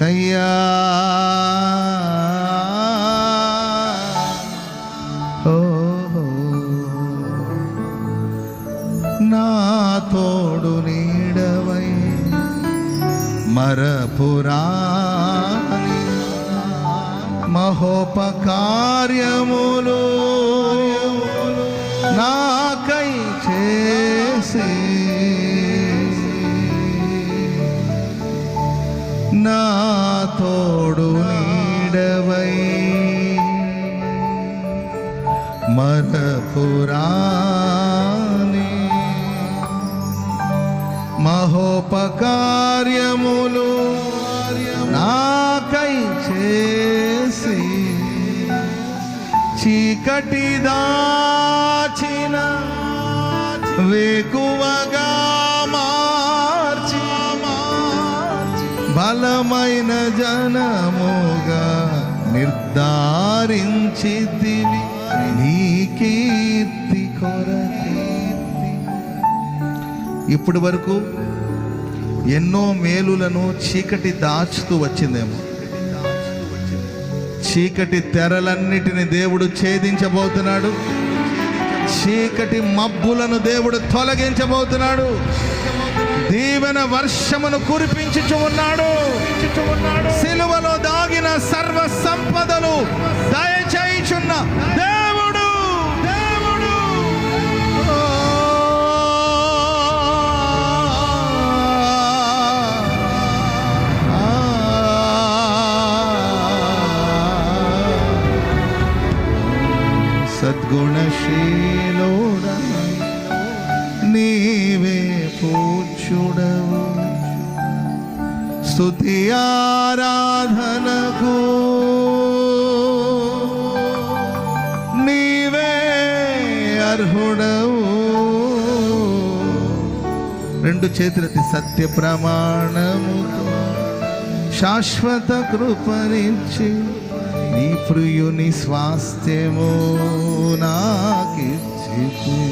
ఏసయ్యా నా తోడు నీడవై మరపురాని మహోపకార్యములు నాకై చేసి నా తోడు నీడవై. మరపురాని మహోపకార్యములు నాకై చేసి చీకటి దాచిన వేకువగా బలమైన జనముగా నిర్ధారించితివి. నీ కీర్తి కొరకీర్తి ఇప్పటి వరకు ఎన్నో మేలులను చీకటి దాచుతూ వచ్చిందేమో. చీకటి తెరలన్నిటిని దేవుడు ఛేదించబోతున్నాడు. చీకటి మబ్బులను దేవుడు తొలగించబోతున్నాడు. దీవెన వర్షమును కురిపించుచు ఉన్నాడు సిలువలో దాగిన సర్వ సంపదలు దయచేయుచున్న దేవుడు. దేవుడు. సద్గుణశీ పూచుడవు స్థుతి ఆరాధనకు. నీవే అర్హుడవు. రెండు చేతులెత్తి సత్య ప్రమాణముతో శాశ్వత కృపరించి నీ ప్రియుని స్వాస్థ్యము నాకిచ్చి.